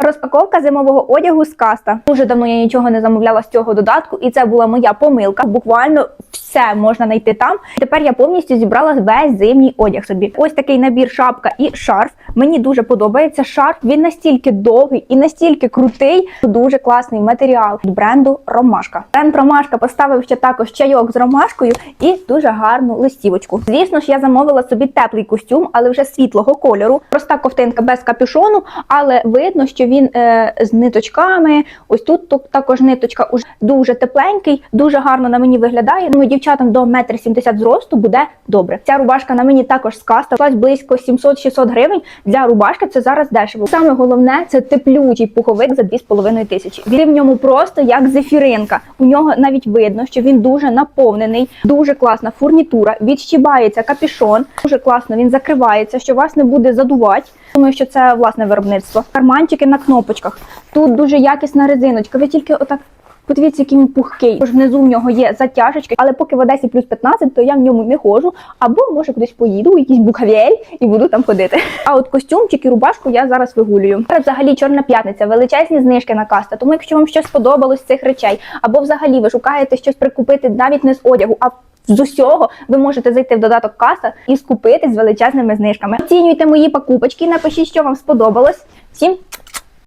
Розпаковка зимового одягу з каста. Дуже давно я нічого не замовляла з цього додатку, і це була моя помилка. Буквально все можна знайти там. Тепер я повністю зібрала весь зимній одяг собі. Ось такий набір шапка і шарф. Мені дуже подобається шарф. Він настільки довгий і настільки крутий. Дуже класний матеріал від бренду Ромашка. Бренд Ромашка поставив ще також чайок з ромашкою і дуже гарну листівочку. Звісно ж, я замовила собі теплий костюм, але вже світлого кольору. Проста ковтинка без капюшону, але видно, що він е, з ниточками. Ось тут тут також ниточка уже дуже тепленький, дуже гарно на мені виглядає. Ну, дівчатам до 1,70 м зросту буде добре. Ця рубашка на мені також з каста. Близько 700-600 гривень. Для рубашки це зараз дешево. Саме головне це теплючий пуховик за 2,5 тисячі. Він в ньому просто як зефіринка. У нього навіть видно, що він дуже наповнений, дуже класна фурнітура. Відщібається капюшон, дуже класно він закривається, що вас не буде задувати. Думаю, що це власне виробництво. Карманчики кнопочках. Тут дуже якісна резиночка. Ви тільки отак. Подивіться, який він пухкий. Тож внизу в нього є затяжечки, але поки в Одесі плюс 15, то я в ньому не ходжу. Або може кудись поїду, якийсь букавель і буду там ходити. А от костюмчик і рубашку я зараз вигулюю. Зараз взагалі чорна п'ятниця, величезні знижки на каста. Тому якщо вам щось сподобалось з цих речей, або взагалі ви шукаєте щось прикупити навіть не з одягу, а з усього ви можете зайти в додаток каса і скупити з величезними знижками. Оцінюйте мої покупочки, напишіть, що вам сподобалось. Всім